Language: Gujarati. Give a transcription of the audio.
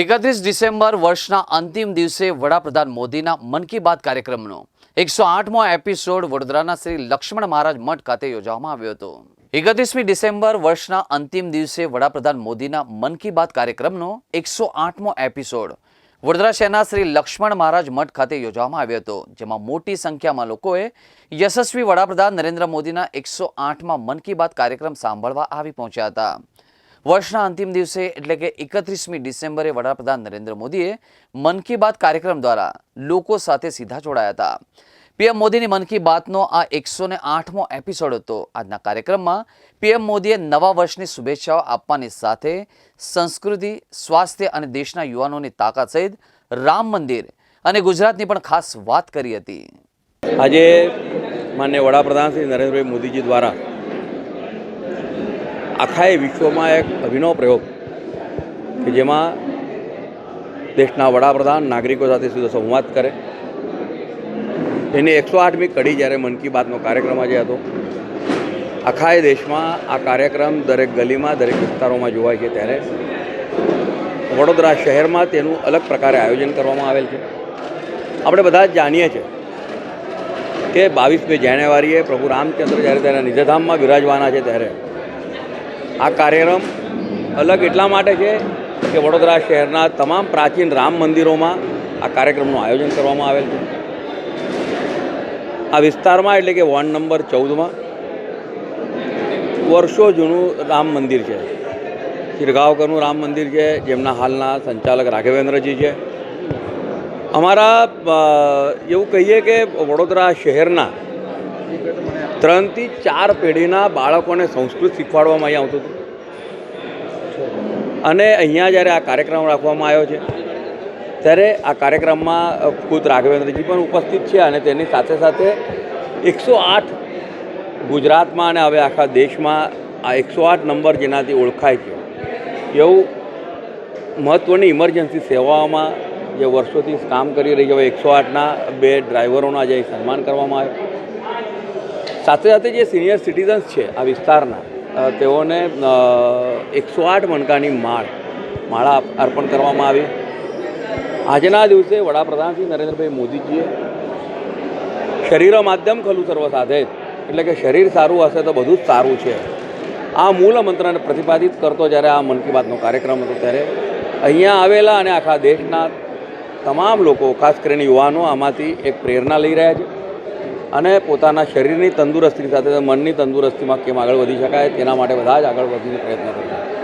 એકત્રીસ ડિસેમ્બર વર્ષના અંતિમ દિવસે વડાપ્રધાન મોદીના મન કી બાત કાર્યક્રમનો એકસો આઠમો એપિસોડ વડોદરાના શ્રી લક્ષ્મણ મહારાજ મઠ ખાતે યોજવામાં આવ્યો હતો. એકત્રીસમી ડિસેમ્બર વર્ષના અંતિમ દિવસે વડાપ્રધાન મોદીના મન કી બાત કાર્યક્રમનો એકસો આઠમો એપિસોડ વડોદરા શહેરના શ્રી લક્ષ્મણ મહારાજ મઠ ખાતે યોજવામાં આવ્યો હતો, જેમાં મોટી સંખ્યામાં લોકોએ યશસ્વી વડાપ્રધાન નરેન્દ્ર મોદીના એકસો આઠમાં મન કી બાત કાર્યક્રમ સાંભળવા આવી પહોંચ્યા હતા. વર્ષના અંતિમ દિવસે, એટલે કે એકત્રીસમી ડિસેમ્બરે, વડાપ્રધાન નરેન્દ્ર મોદીએ મન કી બાત કાર્યક્રમ દ્વારા લોકો સાથે સીધા જોડાયા હતા. પીએમ મોદીની મન કી બાતનો આ એકસો ને આઠમો એપિસોડ હતો. આજના કાર્યક્રમમાં પીએમ મોદીએ નવા વર્ષની શુભેચ્છાઓ આપવાની સાથે સંસ્કૃતિ, સ્વાસ્થ્ય અને દેશના યુવાનોની તાકાત સહિત રામ મંદિર અને ગુજરાતની પણ ખાસ વાત કરી હતી. આજે માન્ય વડાપ્રધાન શ્રી નરેન્દ્રભાઈ મોદીજી દ્વારા આખા એ વિશ્વમાં એક અભિનવ પ્રયોગ કે જેમાં દેશના વડાપ્રધાન નાગરિકો સાથે સીધો સંવાદ કરે. એની એકસો આઠમી કડી જ્યારે મન કી બાતનો કાર્યક્રમ આજે હતો આખા એ દેશમાં આ કાર્યક્રમ દરેક ગલીમાં, દરેક વિસ્તારોમાં જોવાય છે ત્યારે વડોદરા શહેરમાં તેનું અલગ પ્રકારે આયોજન કરવામાં આવેલ છે. આપણે બધા જ જાણીએ છીએ કે બાવીસમી જાન્યુઆરીએ પ્રભુ રામચંદ્ર જ્યારે તેના નિધધામમાં બિરાજવાના છે ત્યારે આ કાર્યક્રમ અલગ એટલા માટે છે કે વડોદરા શહેરના તમામ પ્રાચીન રામ મંદિરોમાં આ કાર્યક્રમનું આયોજન કરવામાં આવેલ છે. આ વિસ્તારમાં એટલે કે વોર્ડ નંબર ચૌદમાં વર્ષો જૂનું રામ મંદિર છે. શિરગાંવકરનું રામ મંદિર છે, જેમના હાલના સંચાલક રાઘવેન્દ્રજી છે. અમારા એવું કહીએ કે વડોદરા શહેરના ત્રણથી ચાર પેઢીના બાળકોને સંસ્કૃત શીખવાડવામાં અહીંયા આવતું હતું. અને અહીંયા જ્યારે આ કાર્યક્રમ રાખવામાં આવ્યો છે, ત્યારે આ કાર્યક્રમમાં ખુદ રાઘવેન્દ્રજી પણ ઉપસ્થિત છે અને તેની સાથે સાથે એકસો આઠ ગુજરાતમાં અને હવે આખા દેશમાં આ એકસો આઠ નંબર જેનાથી ઓળખાય છે. એવું મહત્ત્વની ઇમરજન્સી સેવાઓમાં જે વર્ષોથી કામ કરી રહી છે, હવે એકસો આઠના બે ડ્રાઈવરોનું આજે સન્માન કરવામાં આવ્યું. સાથે સાથે જે સિનિયર સિટીઝન્સ છે આ વિસ્તારના તેઓને એકસો આઠ મણકાની માળ, માળા અર્પણ કરવામાં આવી. આજના દિવસે વડાપ્રધાન શ્રી નરેન્દ્રભાઈ મોદીજીએ શરીર માધ્યમ ખલું સર્વ સાથે, એટલે કે શરીર સારું હશે તો બધું જ સારું છે. આ મૂળ મંત્રને પ્રતિપાદિત કરતો જ્યારે આ મન કી બાતનો કાર્યક્રમ હતો ત્યારે અહીંયા આવેલા અને આખા દેશના તમામ લોકો, ખાસ કરીને યુવાનો, આમાંથી એક પ્રેરણા લઈ રહ્યા છે. અને પોતાના શરીરની તંદુરસ્તી સાથે મનની તંદુરસ્તીમાં કેમ આગળ વધી શકાય તેના માટે બધા જ આગળ વધીને પ્રયત્ન કરશે